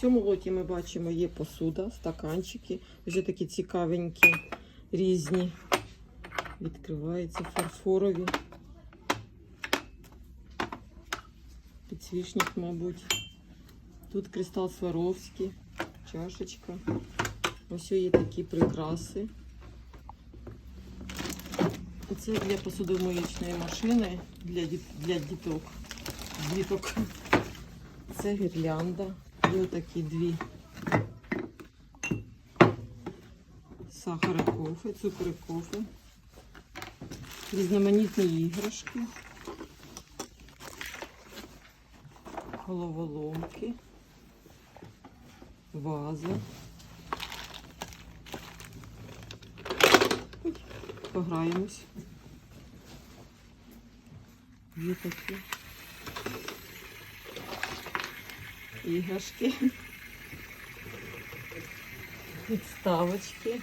В цьому лоті ми бачимо є посуда, стаканчики, вже такі цікавенькі, різні. Відкриваються фарфорові. Підсвічник, мабуть. Тут кристал Сваровський, чашечка. Ось є такі прикраси. Це для посудомоєчної машини для, для діток. Діток. Це гірлянда. Є такі дві. Сахара кофе, цукри кофе. Різноманітні іграшки. Головоломки. Вази. Пограємось. Є такі іграшки. Підставочки.